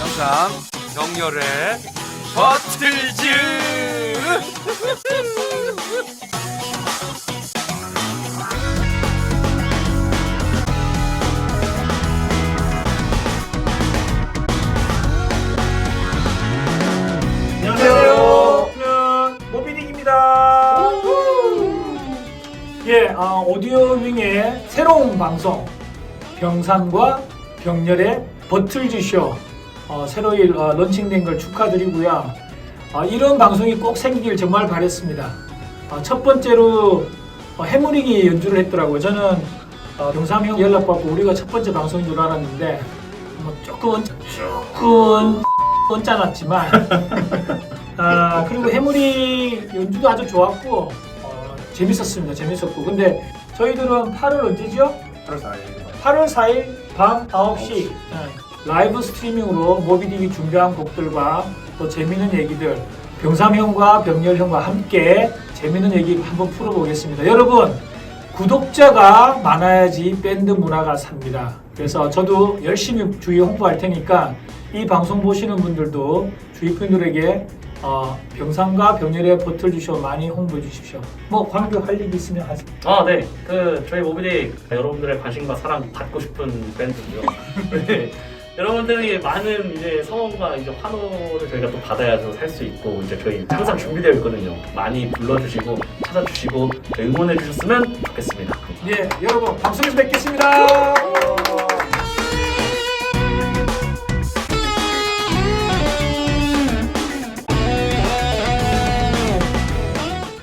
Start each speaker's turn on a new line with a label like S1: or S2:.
S1: 영상 정렬의 버틀즈
S2: 예, 아, 오디오 윙의 새로운 방송 병산과 병렬의 버틀즈 쇼 어, 새로이 어, 런칭된 걸 축하드리고요. 아, 이런 방송이 꼭 생기길 정말 바랬습니다. 아, 첫 번째로 어, 해무리기 연주를 했더라고요. 저는 어, 병삼 형 연락받고 우리가 첫 번째 방송인 줄 알았는데 뭐 조금 조금 언짢았지만 아 그리고 해물이 연주도 아주 좋았고 어, 재밌었습니다. 재밌었고 근데 저희들은 8월 언제죠?
S3: 8월 4일
S2: 8월 4일 밤 9시 네, 라이브 스트리밍으로 모비딕이 준비한 곡들과 또 재밌는 얘기들 병삼형과 병렬형과 함께 재밌는 얘기 한번 풀어보겠습니다. 여러분 구독자가 많아야지 밴드 문화가 삽니다. 그래서 저도 열심히 주위 홍보할 테니까 이 방송 보시는 분들도 주위 분들에게 어, 병상과 병렬의 버틀 주쇼 많이 홍보해 주십시오. 뭐 광고 할 얘기 있으면 하세요.
S4: 아, 네. 그 저희 모비딕 여러분들의 관심과 사랑 받고 싶은 밴드고요. 네. 여러분들이 많은 이제 성원과 이제 환호를 저희가 또 받아야죠 살 수 있고 이제 저희 항상 준비되어 있거든요. 많이 불러주시고 찾아주시고 응원해 주셨으면 좋겠습니다.
S2: 예, 여러분 방송에서 뵙겠습니다.